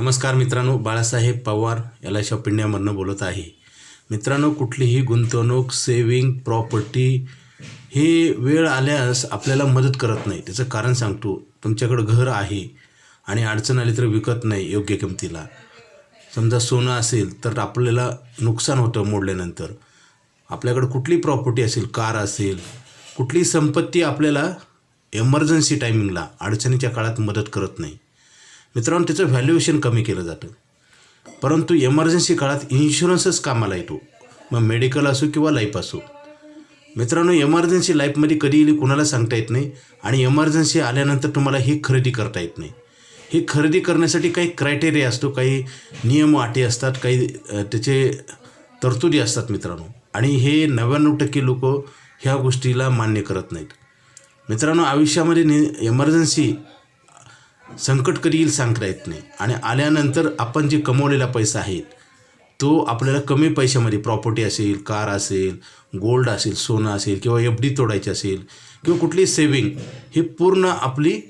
नमस्कार मित्रांनो बाळासाहेब पवार याला आय शॉप इंडियामधनं बोलत आहे. मित्रांनो कुठलीही गुंतवणूक सेविंग प्रॉपर्टी हे वेळ आल्यास आपल्याला मदत करत नाही. त्याचं कारण सांगतो. तुमच्याकडं घर आहे आणि अडचण आली तर विकत नाही योग्य किमतीला. समजा सोनं असेल तर आपल्याला नुकसान होतं मोडल्यानंतर. आपल्याकडं कुठली प्रॉपर्टी असेल कार असेल कुठली संपत्ती आपल्याला एमर्जन्सी टायमिंगला अडचणीच्या काळात मदत करत नाही. मित्रांनो त्याचं व्हॅल्युएशन कमी केलं जातं. परंतु एमर्जन्सी काळात इन्शुरन्सच कामाला येतो. मग मेडिकल असो किंवा लाईफ असो. मित्रांनो एमर्जन्सी लाईफमध्ये कधी येईल कुणाला सांगता येत नाही आणि एमर्जन्सी आल्यानंतर तुम्हाला ही खरेदी करता येत नाही. ही खरेदी करण्यासाठी काही क्रायटेरिया असतो काही नियम अटी असतात काही त्याचे तरतुदी असतात मित्रांनो. आणि हे नव्याण्णव टक्के लोक ह्या गोष्टीला मान्य करत नाहीत. मित्रांनो आयुष्यामध्ये नि एमर्जन्सी संकट कधी येईल सांगता येत नाही. आणि आल्यानंतर आपण जे कमवलेला पैसा आहे तो आपल्याला कमी पैशामध्ये प्रॉपर्टी असेल कार असेल गोल्ड असेल सोनं असेल किंवा एफ डी तोडायची असेल किंवा कुठली सेविंग ही पूर्ण आपली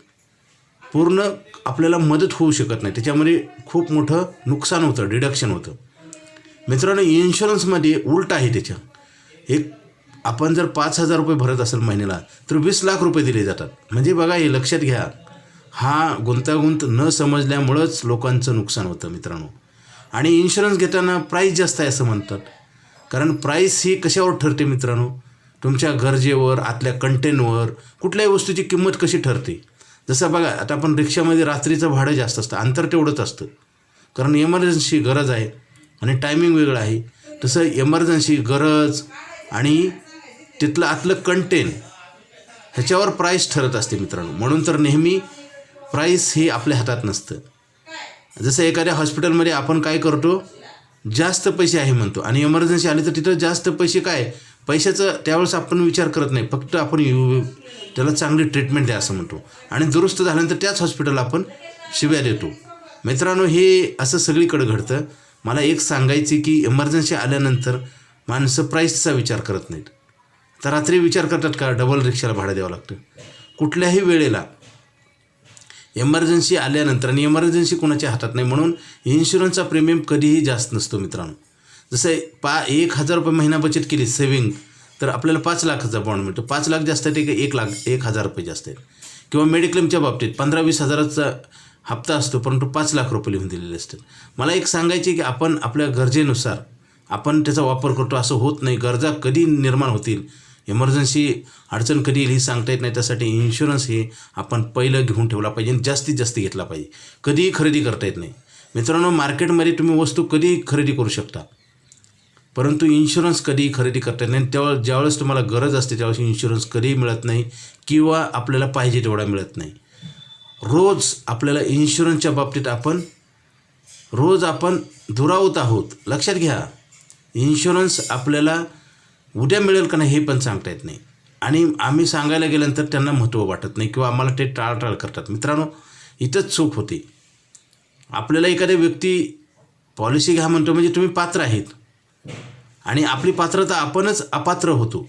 पूर्ण आपल्याला मदत होऊ शकत नाही. त्याच्यामध्ये खूप मोठं नुकसान होतं डिडक्शन होतं. मित्रांनो इन्शुरन्समध्ये उलट आहे त्याच्या. एक आपण जर पाच हजार रुपये भरत असेल महिन्याला तर वीस लाख रुपये दिले जातात. म्हणजे बघा हे लक्षात घ्या. हा गुंतागुंत न समजल्यामुळंच लोकांचं नुकसान होतं मित्रांनो. आणि इन्शुरन्स घेताना प्राईस जास्त आहे असं म्हणतात. कारण प्राईस ही कशावर ठरते मित्रांनो? तुमच्या गरजेवर आतल्या कंटेनवर कुठल्याही वस्तूची किंमत कशी ठरते? जसं बघा आता आपण रिक्षामध्ये रात्रीचं भाडं जास्त असतं अंतर तेवढंच असतं. कारण एमर्जन्सी गरज आहे आणि टायमिंग वेगळं आहे. तसं एमर्जन्सी गरज आणि तिथलं आतलं कंटेन ह्याच्यावर प्राईस ठरत असते मित्रांनो. म्हणून तर नेहमी प्राईस हे आपल्या हातात नसतं. जसं एखाद्या हॉस्पिटलमध्ये आपण काय करतो? जास्त पैसे आहे म्हणतो. आणि एमर्जन्सी आली तर तिथं जास्त पैसे काय? पैशाचं त्यावेळेस आपण विचार करत नाही. फक्त आपण यू त्याला चांगली ट्रीटमेंट द्या असं म्हणतो. आणि दुरुस्त झाल्यानंतर त्याच हॉस्पिटलला आपण शिव्या देतो. मित्रांनो हे असं सगळीकडे घडतं. मला एक सांगायचे की इमर्जन्सी आल्यानंतर माणसं प्राईसचा विचार करत नाहीत. तर रात्री विचार करतात का? डबल रिक्षाला भाडं द्यावं लागतं. कुठल्याही वेळेला एमर्जन्सी आल्यानंतर आणि एमर्जन्सी कोणाच्या हातात नाही. म्हणून इन्शुरन्सचा प्रीमियम कधीही जास्त नसतो मित्रांनो. जसं पा एक हजार रुपये महिना बचत केली सेविंग तर आपल्याला पाच लाखाचा बॉन्ड मिळतो. पाच लाख जास्त आहे की? एक लाख एक हजार रुपये जास्त आहेत किंवा मेडिक्लेमच्या बाबतीत पंधरा वीस हजाराचा हप्ता असतो परंतु पाच लाख रुपये लिहून दिलेले असतात. मला एक सांगायचे की आपण आपल्या गरजेनुसार आपण त्याचा वापर करतो. असं होत नाही. गरजा कधी निर्माण होतील? इमर्जन्सी अडचण कधी येईल ही सांगता येत नाही. त्यासाठी इन्शुरन्स हे आपण पहिलं घेऊन ठेवला पाहिजे आणि जास्तीत जास्त घेतला पाहिजे. कधीही खरेदी करता येत नाही. मित्रांनो मार्केटमध्ये तुम्ही वस्तू कधीही खरेदी करू शकता. परंतु इन्शुरन्स कधीही खरेदी करता येत नाही. तेव्हा ज्यावेळेस तुम्हाला गरज असते त्यावेळेस इन्शुरन्स कधीही मिळत नाही किंवा आपल्याला पाहिजे तेवढा मिळत नाही. रोज आपल्याला इन्शुरन्सच्या बाबतीत आपण रोज आपण दुरावत आहोत. लक्षात घ्या. इन्शुरन्स आपल्याला उद्या मिळेल का नाही हे पण सांगता येत नाही. आणि आम्ही सांगायला गेल्यानंतर त्यांना महत्त्व वाटत नाही किंवा आम्हाला ते टाळटाळ करतात. मित्रांनो इथंच चूक होते. आपल्याला एखाद्या व्यक्ती पॉलिसी घ्या म्हणतो म्हणजे तुम्ही पात्र आहेत. आणि आपली पात्रता आपणच अपात्र होतो.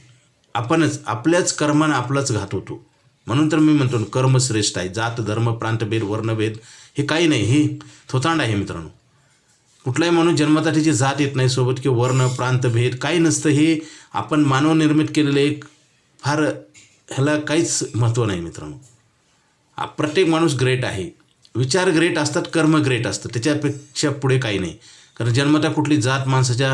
आपणच आपल्याच कर्मानं आपलाच घात होतो. म्हणून तर मी म्हणतो ना, कर्म श्रेष्ठ आहे. जात धर्म प्रांतभेद वर्णभेद हे काही नाही. हे थोतांड आहे मित्रांनो. कुठलाही माणूस जन्माचा जात येत नाही सोबत किंवा वर्ण प्रांतभेद काही नसतं हे आपण मानवनिर्मित केलेलं एक फार ह्याला काहीच महत्त्व नाही मित्रांनो. प्रत्येक माणूस ग्रेट आहे. विचार ग्रेट असतात कर्म ग्रेट असतं त्याच्यापेक्षा पुढे काही नाही. कारण जन्मता कुठली जात माणसाच्या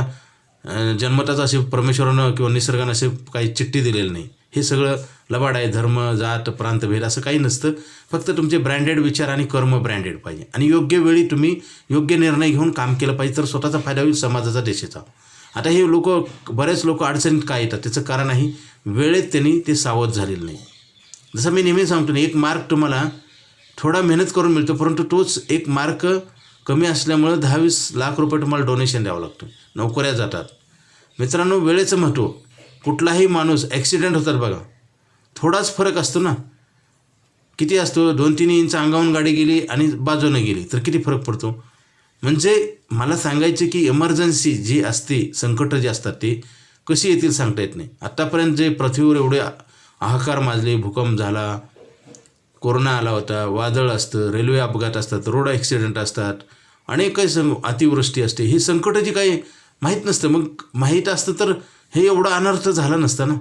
जन्मताचं जन्मताच असे परमेश्वरानं किंवा निसर्गानं असे काही चिठ्ठी दिलेली नाही. हे सगळं लबाड आहे धर्म जात प्रांतभेद असं काही नसतं. फक्त तुमचे ब्रँडेड विचार आणि कर्म ब्रँडेड पाहिजे. आणि योग्य वेळी तुम्ही योग्य निर्णय घेऊन काम केलं पाहिजे तर स्वतःचा फायदा होईल समाजाचा देशाचा. आता हे लोक बरेच लोक अडचणीत काय येतात? त्याचं कारण आहे वेळेत त्यांनी ते सावध झालेलं नाही. जसं मी नेहमी सांगतो ना एक मार्क तुम्हाला थोडा मेहनत करून मिळतो परंतु तोच एक मार्क कमी असल्यामुळं दहावीस लाख रुपये तुम्हाला डोनेशन द्यावं लागतं. नोकऱ्या जातात. मित्रांनो वेळेचं महत्त्व. कुठलाही माणूस ॲक्सिडेंट होतात बघा. थोडाच फरक असतो ना. किती असतो? दोन तीन इंच अंगावून गाडी गेली आणि बाजूने गेली तर किती फरक पडतो? म्हणजे मला सांगायचे की इमर्जन्सी जी असते संकटं जे असतात ते कशी येतील सांगता येत नाही. आत्तापर्यंत जे पृथ्वीवर एवढे हाहाकार माजले भूकंप झाला कोरोना आला होता वादळ असतं रेल्वे अपघात असतात रोड ॲक्सिडेंट असतात अनेक काही सं अतिवृष्टी असते ही संकटं जी काही माहीत नसतं. मग माहीत असतं तर हे एवढं अनर्थ झाला नसता ना.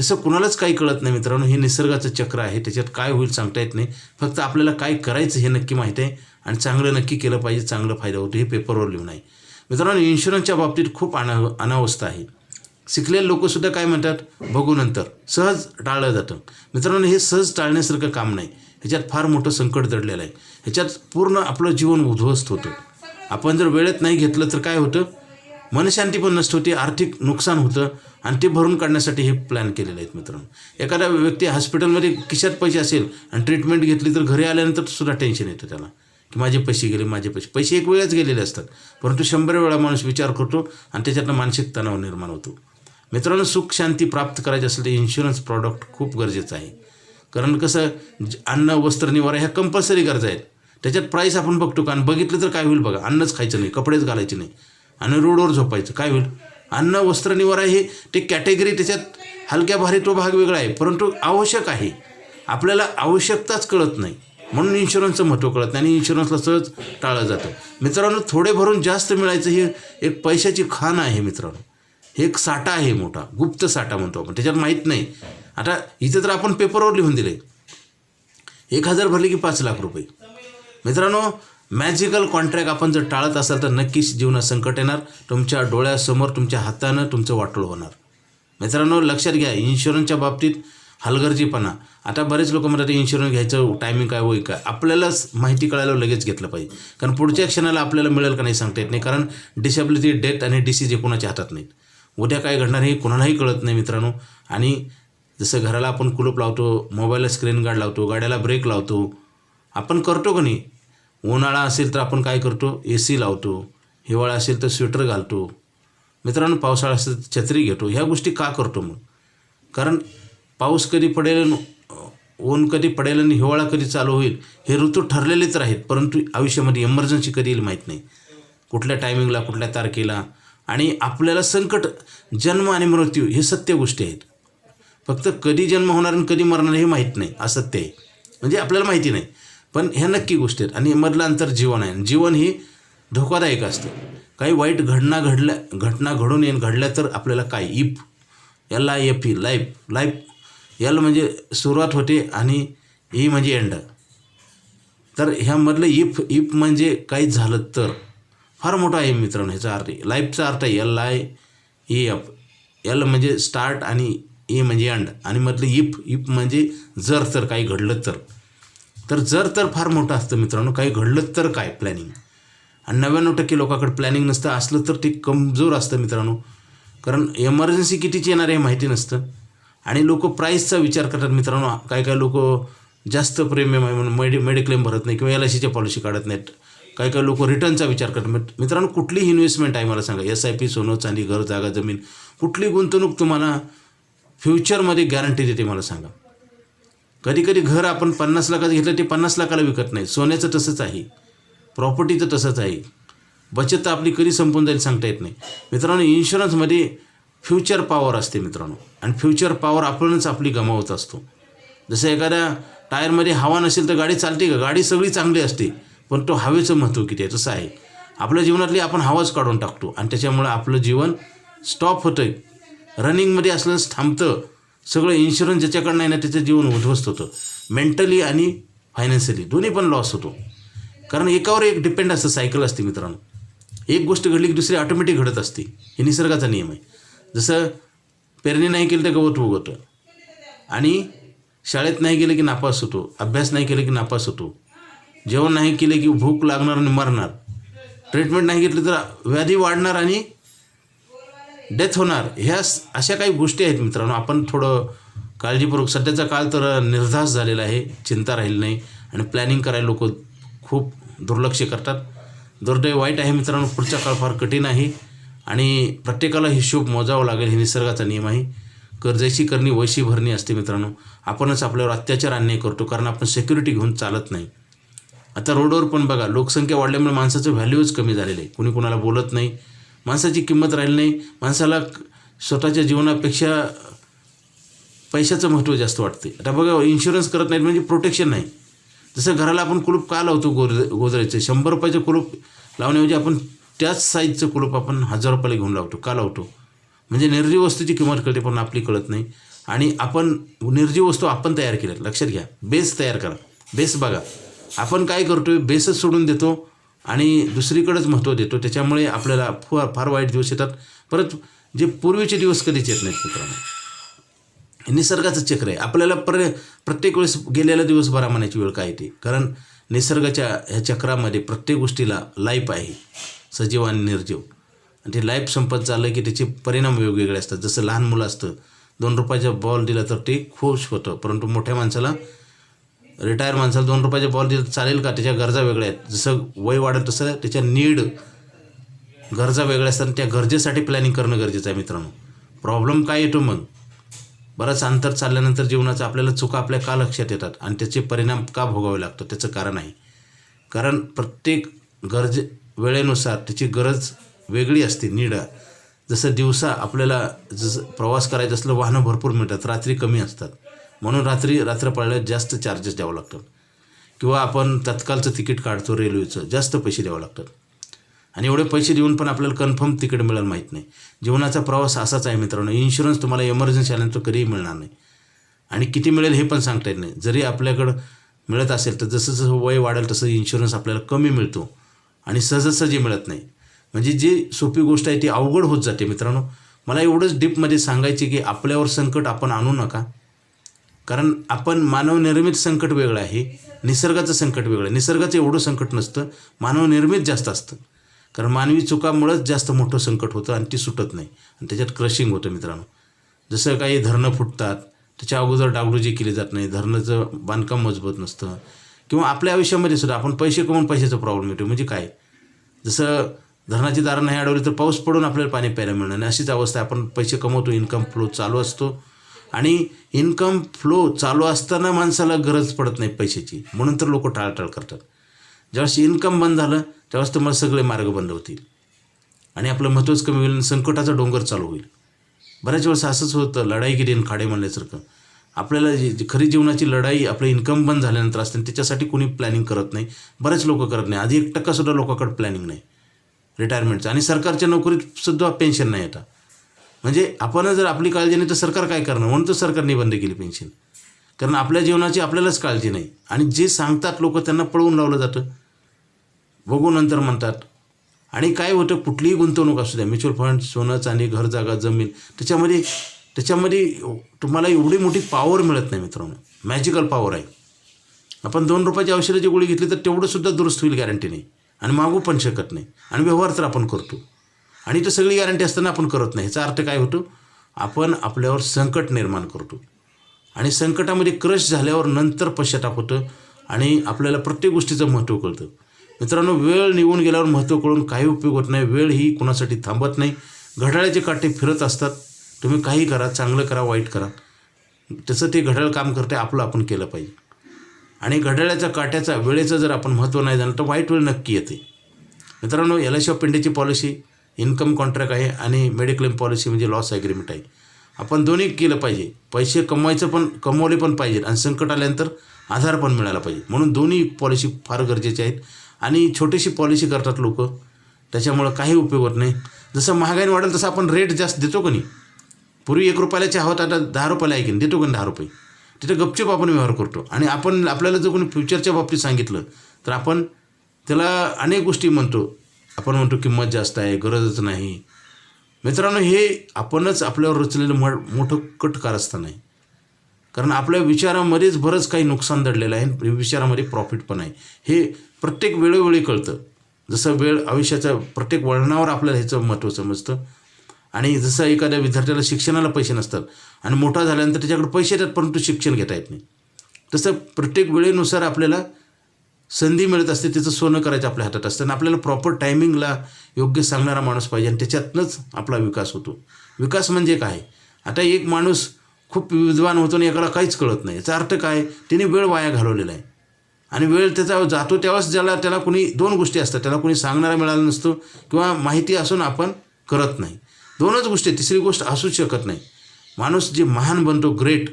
तसं कुणालाच काही कळत नाही मित्रांनो. हे निसर्गाचं चक्र आहे. त्याच्यात काय होईल सांगता येत नाही. फक्त आपल्याला काय करायचं हे नक्की माहीत आहे आणि चांगलं नक्की केलं पाहिजे चांगलं फायदा होतो हे पेपरवर लिहून आहे. मित्रांनो इन्शुरन्सच्या बाबतीत खूप अना अनावस्था आहे. शिकलेले लोकसुद्धा काय म्हणतात? बघू नंतर. सहज टाळलं जातं. मित्रांनो हे सहज टाळण्यासारखं काम नाही. ह्याच्यात फार मोठं संकट दडलेलं आहे. ह्याच्यात पूर्ण आपलं जीवन उद्ध्वस्त होतं. आपण जर वेळेत नाही घेतलं तर काय होतं? मनशांती पण नष्ट होते आर्थिक नुकसान होतं आणि ते भरून काढण्यासाठी हे प्लॅन केलेले आहेत मित्रांनो. एखादा व्यक्ती हॉस्पिटलमध्ये खिशात पैसे असेल आणि ट्रीटमेंट घेतली तर घरी आल्यानंतर सुद्धा टेन्शन येतं त्याला. की माझे पैसे गेले माझे पैसे. पैसे एक वेळाच गेलेले असतात परंतु शंभर वेळा माणूस विचार करतो आणि त्याच्यातनं मानसिक तणाव निर्माण होतो. मित्रांनो सुख शांती प्राप्त करायची असेल तर इन्शुरन्स प्रॉडक्ट खूप गरजेचं आहे. कारण कसं ज- अन्न वस्त्र निवारा ह्या कंपल्सरी गरजा आहेत. त्याच्यात प्राईस आपण बघतो का? आणि बघितलं तर काय होईल बघा अन्नच खायचं नाही कपडेच घालायचे नाही. आणि रोडवर झोपायचं. काय होईल? अन्न वस्त्र निवारा हे ते कॅटेगरी त्याच्यात हलक्या भारी तो भाग वेगळा आहे. परंतु आवश्यक आहे. आपल्याला आवश्यकताच कळत नाही. म्हणून इन्शुरन्सचं महत्त्व कळत नाही आणि इन्शुरन्सला सहज टाळलं जातं. मित्रांनो थोडे भरून जास्त मिळायचं हे एक पैशाची खाण आहे मित्रांनो. हे एक साठा आहे मोठा. गुप्त साठा म्हणतो आपण. त्याच्यात माहीत नाही. आता इथे तर आपण पेपरवर लिहून दिले एक हजार भरले की पाच लाख रुपये. मित्रांनो मॅजिकल कॉन्ट्रॅक्ट आपण जर टाळत असाल तर नक्कीच जीवनात संकट येणार. तुमच्या डोळ्यासमोर तुमच्या हातानं तुमचं वाटोळ होणार. मित्रांनो लक्षात घ्या इन्शुरन्सच्या बाबतीत हलगर्जीपणा. आता बरेच लोक म्हणतात इन्शुरन्स घ्यायचं टायमिंग काय होईल काय आपल्यालाच माहिती कळायला लगेच घेतलं पाहिजे. कारण पुढच्या क्षणाला आपल्याला मिळेल का नाही सांगता येत नाही. कारण डिसेबिलिटी डेथ आणि डिसीज हे कोणाच्या हातात नाहीत. उद्या काय घडणार हे कोणालाही कळत नाही मित्रांनो. आणि जसं घराला आपण कुलूप लावतो मोबाईलला स्क्रीन गार्ड लावतो गाड्याला ब्रेक लावतो आपण करतो का नाही? उन्हाळा असेल तर आपण काय करतो? ए सी लावतो. हिवाळा असेल तर स्वेटर घालतो. मित्रांनो पावसाळा असेल तर छत्री घेतो. ह्या गोष्टी का करतो मग? कारण पाऊस कधी पडेल ऊन कधी पडेल आणि हिवाळा कधी चालू होईल हे ऋतू ठरलेले तर आहेत परंतु आयुष्यामध्ये इमर्जन्सी कधी येईल माहीत नाही. कुठल्या टायमिंगला कुठल्या तारखेला. आणि आपल्याला संकट जन्म आणि मृत्यू हे सत्य गोष्टी आहेत. फक्त कधी जन्म होणार आणि कधी मरणार हे माहीत नाही. असत्य आहे. म्हणजे आपल्याला माहिती नाही. पण ह्या नक्की गोष्टी आहेत. आणि मधलं अंतर जीवन आहे. आणि जीवन ही धोकादायक असतं. काही वाईट घडना घडल्या घटना घडून येईन घडल्या तर आपल्याला काय? If L I F E life life L म्हणजे सुरुवात होते आणि ई म्हणजे एंड तर ह्यामधलं इफ इफ म्हणजे काहीच झालं तर. फार मोठा आहे मित्रांनो ह्याचा अर्थ. लाईफचा अर्थ आहे L I E F L म्हणजे स्टार्ट आणि ए म्हणजे अँड आणि मधलं इफ इफ म्हणजे जर तर काही घडलं तर. तर जर तर फार मोठं असतं मित्रांनो काही घडलं तर काय प्लॅनिंग आणि नव्याण्णव टक्के लोकांकडे प्लॅनिंग नसतं असलं तर ते कमजोर असतं मित्रांनो. कारण एमर्जन्सी कितीची येणार हे माहिती नसतं. आणि लोक प्राईसचा विचार करतात मित्रांनो काही काही लोक जास्त प्रेमियम आहे म्हणून मेडि मेडिक्लेम भरत नाही किंवा एल आय सीच्या पॉलिसी काढत नाहीत. काही काही लोक रिटर्नचा विचार करतात. मित्रांनो कुठलीही इन्व्हेस्टमेंट आहे मला सांगा. एस आय पी सोनं चांदी घर जागा जमीन कुठली गुंतवणूक तुम्हाला फ्युचरमध्ये गॅरंटी देते मला सांगा. कधी कधी घर आपण पन्नास लाखाचं घेतलं ते पन्नास लाखाला विकत नाही. सोन्याचं तसंच आहे. प्रॉपर्टीचं तसंच आहे. बचत तर आपली कधी संपून जाईल सांगता येत नाही. मित्रांनो इन्शुरन्समध्ये फ्युचर पॉवर असते मित्रांनो. आणि फ्युचर पॉवर आपणच आपली गमावत असतो. जसं एखाद्या टायरमध्ये हवा नसेल तर गाडी चालते का? गाडी सगळी चांगली असते पण तो हवेचं महत्त्व किती आहे? तसं आहे. आपल्या जीवनातली आपण हवाच काढून टाकतो. आणि त्याच्यामुळं आपलं जीवन स्टॉप होतं रनिंगमध्ये असलंच थांबतं. सगळं इन्शुरन्स ज्याच्याकडं नाही ना त्याचं जीवन उद्ध्वस्त होतं. मेंटली आणि फायनान्शियली दोन्ही पण लॉस होतो. कारण एकावर एक डिपेंड असतं सायकल असते मित्रांनो. एक गोष्ट घडली की दुसरी ऑटोमॅटिक घडत असते. हे निसर्गाचा नियम आहे. जसं पेरणी नाही केलं तर गवत उगवतं. आणि शाळेत नाही गेलं की नापास होतो. अभ्यास नाही केलं की नापास होतो. जेवण नाही केलं की भूक लागणार आणि मरणार. ट्रीटमेंट नाही घेतली तर व्याधी वाढणार आणि डेथ होणार. ह्या अशा काही गोष्टी आहेत मित्रांनो. आपण थोडं काळजीपूर्वक सध्याचा काळ तर निर्धास झालेला आहे. चिंता राहिली नाही. आणि प्लॅनिंग करायला लोक खूप दुर्लक्ष करतात. दुर्दैव वाईट आहे मित्रांनो. पुढचा काळ फार कठीण आहे. आणि प्रत्येकाला हिशोब मोजावा लागेल. हे निसर्गाचा नियम आहे. कर्जाची करणी वैशी भरणी असते मित्रांनो. आपणच आपल्यावर अत्याचार अन्याय करतो. कारण आपण सेक्युरिटी घेऊन चालत नाही. आता रोडवर पण बघा. लोकसंख्या वाढल्यामुळे माणसाचं व्हॅल्यूच कमी झालेलं आहे. कुणी कुणाला बोलत नाही. माणसाची किंमत राहिली नाही. माणसाला स्वतःच्या जीवनापेक्षा पैशाचं महत्त्व जास्त वाटते आता बघा इन्शुरन्स करत नाहीत म्हणजे प्रोटेक्शन नाही. जसं घराला आपण कुलूप का लावतो गोर गोदरेजचं? शंभर रुपयाचं कुलूप लावण्याऐवजी आपण त्याच साईजचं कुलूप आपण हजार रुपयाला घेऊन लावतो. का लावतो? म्हणजे निर्जीव वस्तूची किंमत कळते पण आपली कळत नाही. आणि आपण निर्जीव वस्तू आपण तयार केल्यात. लक्षात घ्या. बेस तयार करा. बेस बघा. आपण काय करतोय? बेसच सोडून देतो. आणि दुसरीकडंच महत्त्व देतो. त्याच्यामुळे आपल्याला फार फार वाईट दिवस येतात. परत जे पूर्वीचे दिवस कधीच येत नाहीत मित्रांनो. हे निसर्गाचं चक्र आहे. आपल्याला पर प्रत्येक वेळेस गेलेला दिवस बरा म्हणायची वेळ काय येते? कारण निसर्गाच्या ह्या चक्रामध्ये प्रत्येक गोष्टीला लाईफ आहे. सजीव आणि निर्जीव. आणि ते लाईफ संपत चाललं की त्याचे परिणाम वेगवेगळे असतात. जसं लहान मुलं असतं. दोन रुपयाचा बॉल दिला तर ते खुश होतं. परंतु मोठ्या माणसाला रिटायर माणसाला दोन रुपयाचे बॉल दिला चालेल का? त्याच्या गरजा वेगळ्या आहेत. जसं वय वाढेल तसं त्याच्या नीड गरजा वेगळ्या असतात त्या गरजेसाठी प्लॅनिंग करणं गरजेचं आहे मित्रांनो. प्रॉब्लेम काय येतो मग? बरंच अंतर चालल्यानंतर जीवनाचं आपल्याला चुका आपल्या का लक्षात येतात आणि त्याचे परिणाम का भोगावे लागतो त्याचं कारण आहे. कारण प्रत्येक गरजे वेळेनुसार त्याची गरज वेगळी असते नीड जसं दिवसा आपल्याला जसं प्रवास करायचं असलं वाहनं भरपूर मिळतात रात्री कमी असतात. म्हणून रात्री रात्र पडल्यावर जास्त चार्जेस द्यावं लागतात. किंवा आपण तत्कालचं तिकीट काढतो रेल्वेचं जास्त पैसे द्यावं लागतात. आणि एवढे पैसे देऊन पण आपल्याला कन्फर्म तिकीट मिळेल माहीत नाही. जीवनाचा प्रवास असाच आहे मित्रांनो. इन्शुरन्स तुम्हाला एमर्जन्सी आल्यानंतर कधीही मिळणार नाही. आणि किती मिळेल हे पण सांगता येत नाही. जरी आपल्याकडं मिळत असेल तर जसं जसं वय वाढेल तसं इन्शुरन्स आपल्याला कमी मिळतो. आणि सहजासहजी मिळत नाही. म्हणजे जी सोपी गोष्ट आहे ती अवघड होत जाते मित्रांनो. मला एवढंच डीपमध्ये सांगायचे की आपल्यावर संकट आपण आणू नका. कारण आपण मानवनिर्मित संकट वेगळं आहे निसर्गाचं संकट वेगळं आहे. निसर्गाचं एवढं संकट नसतं मानवनिर्मित जास्त असतं. कारण मानवी चुकामुळंच जास्त मोठं संकट होतं आणि ती सुटत नाही. आणि त्याच्यात क्रशिंग होतं मित्रांनो. जसं काही धरणं फुटतात त्याच्या अगोदर डागडुजी केली जात नाही धरणाचं बांधकाम मजबूत नसतं. किंवा आपल्या आयुष्यामध्ये सुद्धा आपण पैसे कमवून पैशाचा प्रॉब्लेम येतो. म्हणजे काय? जसं धरणाची दारं नाही अडवली तर पाऊस पडून आपल्याला पाणी प्यायला मिळणार नाही. अशीच अवस्था आपण पैसे कमवतो इन्कम फ्लो चालू असतो. आणि इन्कम फ्लो चालू असताना माणसाला गरज पडत नाही पैशाची. म्हणून तर लोक टाळटाळ करतात. ज्यावेळेस इन्कम बंद झालं त्यावेळेस तुम्हाला सगळे मार्ग बंद होतील. आणि आपलं महत्त्वच कमी होईल संकटाचा डोंगर चालू होईल. बऱ्याच वेळेस असंच होतं लढाई गेली आणि खाडे म्हणल्यासारखं. आपल्याला जी खरी जीवनाची लढाई आपलं इन्कम बंद झाल्यानंतर असते आणि त्याच्यासाठी कोणी प्लॅनिंग करत नाही. बरेच लोक करत नाही. आधी एक टक्कासुद्धा लोकांकडे प्लॅनिंग नाही. रिटायरमेंटचं आणि सरकारच्या नोकरीत सुद्धा पेन्शन नाही आता. म्हणजे आपण जर आपली काळजी नाही तर सरकार काय करणार? म्हणून तर सरकारने बंद केली पेन्शन कारण आपल्या जीवनाची आपल्यालाच काळजी नाही. आणि जे सांगतात लोक त्यांना पळवून लावलं जातं. बघू नंतर म्हणतात. आणि काय होतं कुठलीही गुंतवणूक असू द्या म्युच्युअल फंड सोनं चांदी घर जागा जमीन त्याच्यामध्ये त्याच्यामध्ये तुम्हाला एवढी मोठी पॉवर मिळत नाही मित्रांनो. मॅजिकल पॉवर आहे. आपण दोन रुपयाची औषधाची गोळी घेतली तर तेवढंसुद्धा दुरुस्त होईल गॅरंटी नाही. आणि मागू पण शकत नाही. आणि व्यवहार तर आपण करतो. आणि ते सगळी गॅरंटी असताना आपण करत नाही. ह्याचा अर्थ काय होतो? आपण आपल्यावर संकट निर्माण करतो. आणि संकटामध्ये क्रश झाल्यावर नंतर पश्चाताप होतं आणि आपल्याला प्रत्येक गोष्टीचं महत्त्व कळतं. मित्रांनो वेळ निघून गेल्यावर महत्त्व कळून काही उपयोग होत नाही. वेळ ही कुणासाठी थांबत नाही. घड्याळाचे काटे फिरत असतात. तुम्ही काही करा चांगलं करा वाईट करा. तसं ते घड्याळ काम करते आपलं आपण केलं पाहिजे. आणि घड्याळाच्या काट्याचा वेळेचं जर आपण महत्त्व नाही झालं तर वाईट वेळ नक्की येते. मित्रांनो एल आय सी ऑफ इंडियाची पॉलिसी इन्कम कॉन्ट्रॅक्ट आहे आणि मेडिक्लेम पॉलिसी म्हणजे लॉस ॲग्रीमेंट आहे. आपण दोन्ही केलं पाहिजे. पैसे कमवायचं पण कमवले पण पाहिजे आणि संकट आल्यानंतर आधार पण मिळाला पाहिजे. म्हणून दोन्ही पॉलिसी फार गरजेचे आहेत. आणि छोटीशी पॉलिसी करतात लोक. त्याच्यामुळं काही उपयोग होत नाही. जसं महागाई वाढेल तसं आपण रेट जास्त देतो का नाही? पूर्वी एक रुपयाला चहा होता आता दहा रुपयाला आहे की देतो का नाही दहा रुपये? तिथे गपचूप आपण व्यवहार करतो. आणि आपण आपल्याला जर कोणी फ्युचरच्या बाबतीत सांगितलं तर आपण त्याला अनेक गोष्टी म्हणतो. आपण म्हणतो किंमत जास्त आहे गरजच नाही. मित्रांनो हे आपणच आपल्यावर रचलेलं म मोठं कट कारस्थान आहे. कारण आपल्या विचारामध्येच बरंच काही नुकसान दडलेलं आहे विचारामध्ये प्रॉफिट पण आहे. हे प्रत्येक वेळोवेळी कळतं. जसं वेळ आयुष्याच्या प्रत्येक वळणावर आपल्याला ह्याचं महत्त्व समजतं. आणि जसं एखाद्या विद्यार्थ्याला शिक्षणाला पैसे नसतात आणि मोठा झाल्यानंतर त्याच्याकडे पैसे येतात परंतु शिक्षण घेता येत नाही. तसं प्रत्येक वेळेनुसार आपल्याला संधी मिळत असते त्याचं सोनं करायचं आपल्या हातात असतं. आणि आपल्याला प्रॉपर टायमिंगला योग्य सांगणारा माणूस पाहिजे आणि त्याच्यातनंच आपला विकास होतो. विकास म्हणजे काय? आता एक माणूस खूप विद्वान होतो आणि एकाला काहीच कळत नाही. याचा अर्थ काय? त्याने वेळ वाया घालवलेला आहे. आणि वेळ त्याचा जातो तेव्हाच ज्याला त्याला कुणी दोन गोष्टी असतात. त्याला कुणी सांगणारा मिळाला नसतो किंवा माहिती असून आपण करत नाही. दोनच गोष्टी तिसरी गोष्ट असूच शकत नाही. माणूस जे महान बनतो ग्रेट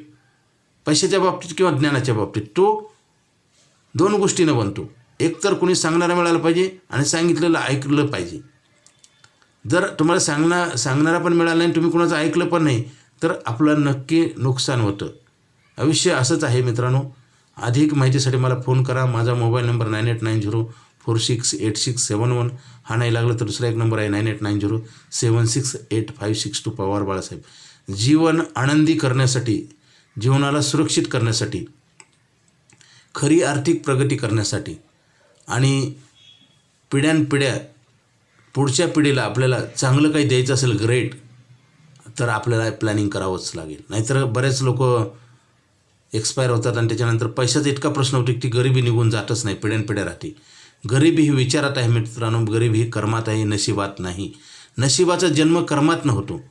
पैशाच्या बाबतीत किंवा ज्ञानाच्या बाबतीत तो दोन गोष्टीनं बनतो. एक तर कोणी सांगणारा मिळाला पाहिजे आणि सांगितलेलं ऐकलं पाहिजे. जर तुम्हाला सांगणार सांगणारा पण मिळाला नाही तुम्ही कोणाचं ऐकलं पण नाही तर आपलं नक्की नुकसान होतं. आयुष्य असंच आहे मित्रांनो. अधिक माहितीसाठी मला फोन करा. माझा mobile number nine eight nine zero four six eight six seven one. हा नाही लागला तर दुसरा एक नंबर आहे nine eight nine zero seven six eight five six two Pawar Balasaheb. जीवन आनंदी करण्यासाठी जीवनाला सुरक्षित करण्यासाठी खरी आर्थिक प्रगती करण्यासाठी. आणि पिढ्यानपिढ्या पुढच्या पिढीला आपल्याला चांगलं काही द्यायचं असेल ग्रेट तर आपल्याला प्लॅनिंग करावंच लागेल. नाहीतर बरेच लोक एक्सपायर होतात आणि त्याच्यानंतर पैशाचा इतका प्रश्न होतो की ती गरिबी निघून जातच नाही पिढ्यानपिढ्या राहते. गरिबी ही विचारात आहे मित्रांनो गरिबी ही कर्मात आहे नशिबात नाही. नशिबाचा जन्म कर्मातनं होतो.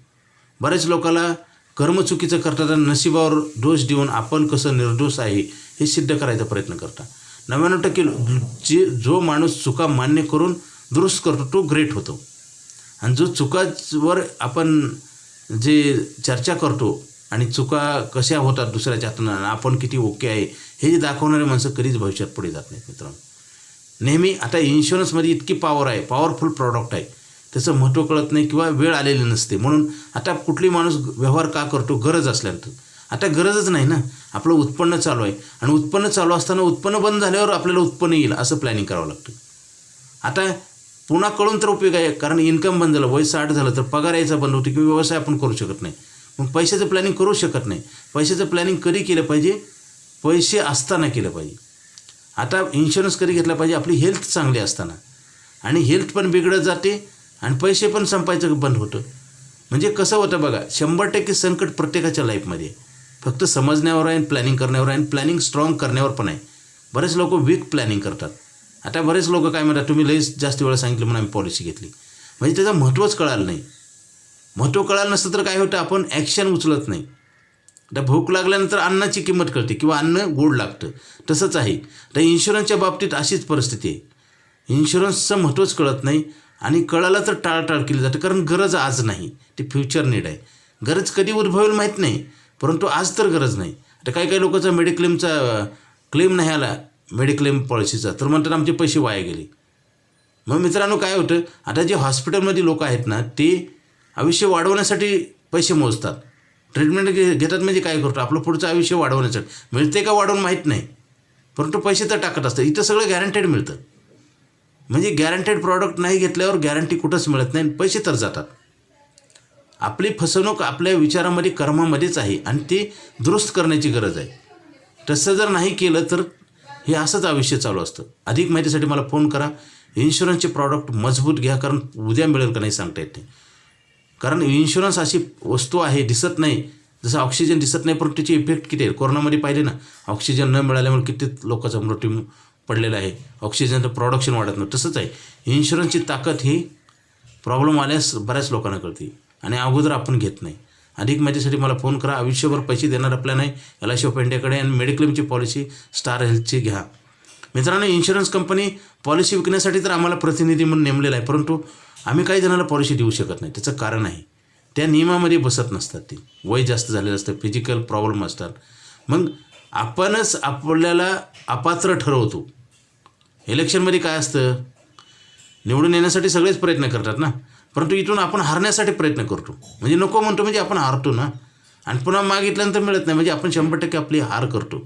बऱ्याच लोकाला कर्म चुकीचं करतात आणि नशिबावर दोष देऊन आपण कसं निर्दोष आहे हे सिद्ध करायचा प्रयत्न करतात नव्याण्णव टक्के जे जो माणूस चुका मान्य करून दुरुस्त करतो तो ग्रेट होतो. आणि जो चुकावर आपण जे चर्चा करतो आणि चुका कशा होतात दुसऱ्याच्या हातून आणि आपण किती ओके आहे हे जे दाखवणारे माणसं कधीच भविष्यात पुढे जात नाहीत मित्रांनो. नेहमी आता इन्शुरन्समध्ये इतकी पॉवर आहे पॉवरफुल प्रॉडक्ट आहे. त्याचं महत्त्व कळत नाही किंवा वेळ आलेली नसते. म्हणून आता कुठली माणूस व्यवहार का करतो गरज असल्यानंतर. आता गरजच नाही ना. आपलं उत्पन्न चालू आहे. आणि उत्पन्न चालू असताना उत्पन्न बंद झाल्यावर आपल्याला उत्पन्न येईल असं प्लॅनिंग करावं लागतं. आता पुन्हा कळून तर उपयोग आहे? कारण इन्कम बंद झालं वय साठ झालं तर पगार यायचा बंद होतो किंवा व्यवसाय आपण करू शकत नाही. मग पैशाचं प्लॅनिंग करू शकत नाही. पैशाचं प्लॅनिंग कधी केलं पाहिजे? पैसे असताना केलं पाहिजे. आता इन्शुरन्स कधी घेतला पाहिजे? आपली हेल्थ चांगली असताना. आणि हेल्थ पण बिघडत जाते आणि पैसे पण संपायचं बंद होतं. म्हणजे कसं होतं बघा शंभर टक्के संकट प्रत्येकाच्या लाईफमध्ये आहे. फक्त समजण्यावर आहे प्लॅनिंग करण्यावर आहे आणि प्लॅनिंग स्ट्रॉंग करण्यावर पण आहे. बरेच लोक वीक प्लॅनिंग करतात. आता बरेच लोक काय म्हणतात तुम्ही लईच जास्त वेळा सांगितलं म्हणून आम्ही पॉलिसी घेतली. म्हणजे त्याचं महत्त्वच कळालं नाही. महत्त्व कळालं नसतं तर काय होतं आपण ॲक्शन उचलत नाही. आता भूक लागल्यानंतर अन्नाची किंमत कळते किंवा अन्न गोड लागतं. तसंच आहे. तर इन्शुरन्सच्या बाबतीत अशीच परिस्थिती आहे. इन्शुरन्सचं महत्त्वच कळत नाही आणि कळालं तर टाळटाळ केली जाते कारण गरज आज नाही. ती फ्युचर नीड आहे. गरज कधी उद्भवेल माहीत नाही. परंतु आज तर गरज नाही. आता काही काही लोकांचा मेडिक्लेमचा क्लेम नाही आला मेडिक्लेम पॉलिसीचा तर म्हणतात आमचे पैसे वाया गेले. मग मित्रांनो काय होतं आता जे हॉस्पिटलमध्ये लोक आहेत ना ते आयुष्य वाढवण्यासाठी पैसे मोजतात. ट्रीटमेंट घे घेतात म्हणजे काय करतो? आपलं पुढचं आयुष्य वाढवण्यासाठी. मिळते का वाढवून माहीत नाही. परंतु पैसे तर टाकत असतात. इथं सगळं गॅरंटेड मिळतं. म्हणजे गॅरंटेड प्रॉडक्ट नाही घेतल्यावर गॅरंटी कुठंच मिळत नाही आणि पैसे तर जातात. आपली फसवणूक आपल्या विचारामध्ये कर्मामध्येच आहे आणि ते दुरुस्त करण्याची गरज आहे. तसं जर नाही केलं तर हे असंच आयुष्य चालू असतं. अधिक माहितीसाठी मला फोन करा. इन्शुरन्सचे प्रॉडक्ट मजबूत घ्या कारण उद्या मिळेल का नाही सांगता येत नाही. कारण इन्शुरन्स अशी वस्तू आहे दिसत नाही. जसं ऑक्सिजन दिसत नाही पण त्याची इफेक्ट किती आहे? कोरोनामध्ये पाहिले ना ऑक्सिजन न मिळाल्यामुळे किती लोकांचा मृत्यू पडलेला आहे. ऑक्सिजनचं प्रोडक्शन वाढत नाही. तसंच आहे. इन्शुरन्सची ताकद ही प्रॉब्लेम आल्यास बऱ्याच लोकांना कळते. आणि अगोदर आपण घेत नाही. अधिक माहितीसाठी मला फोन करा. आयुष्यभर पैसे देणार प्लॅन नाही. एल आय इंडियाकडे आणि मेडिक्लेमची पॉलिसी स्टार हेल्थची घ्या. मित्रांनो इन्शुरन्स कंपनी पॉलिसी विकण्यासाठी तर आम्हाला प्रतिनिधी म्हणून नेमलेला आहे. परंतु आम्ही काही जणांना पॉलिसी देऊ शकत नाही. त्याचं कारण आहे. त्या नियमामध्ये बसत नसतात ते. वय जास्त झालेलं असतं. फिजिकल प्रॉब्लेम असतात. मग आपणच आपल्याला अपात्र ठरवतो. इलेक्शनमध्ये काय असतं? निवडून येण्यासाठी सगळेच प्रयत्न करतात ना? परंतु इथून आपण हारण्यासाठी प्रयत्न करतो. म्हणजे नको म्हणतो म्हणजे आपण हारतो ना. आणि पुन्हा मागितल्यानंतर मिळत नाही म्हणजे आपण शंभर टक्के आपली हार करतो.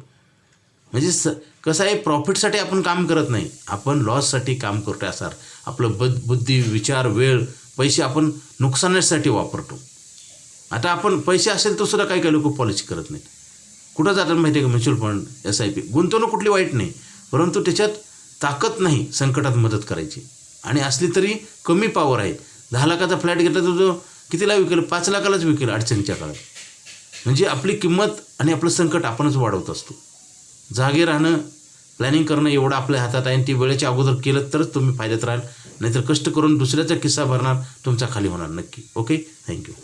म्हणजे स कसं आहे प्रॉफिटसाठी आपण काम करत नाही. आपण लॉससाठी काम करतो असार आपलं ब बुद्धी विचार वेळ पैसे आपण नुकसानासाठी वापरतो. आता आपण पैसे असेल तर सुद्धा काही काही लोक पॉलिसी करत नाहीत. कुठं जातात माहिती आहे का mutual fund S I P गुंतवणूक कुठली वाईट नाही. परंतु त्याच्यात ताकद नाही संकटात मदत करायची. आणि असली तरी कमी पॉवर आहे. दहा लाखाचा फ्लॅट घेतला तर तो कितीला विकेल? पाच लाखालाच विकेल अडचणीच्या काळात. म्हणजे आपली किंमत आणि आपलं संकट आपणच वाढवत असतो. जागे राहणं प्लॅनिंग करणं एवढं आपल्या हातात आहे आणि ती वेळेच्या अगोदर केलं तरच तुम्ही फायद्यात राहाल. नाहीतर कष्ट करून दुसऱ्याचा किस्सा भरणार तुमचा खाली होणार नक्की. Okay thank you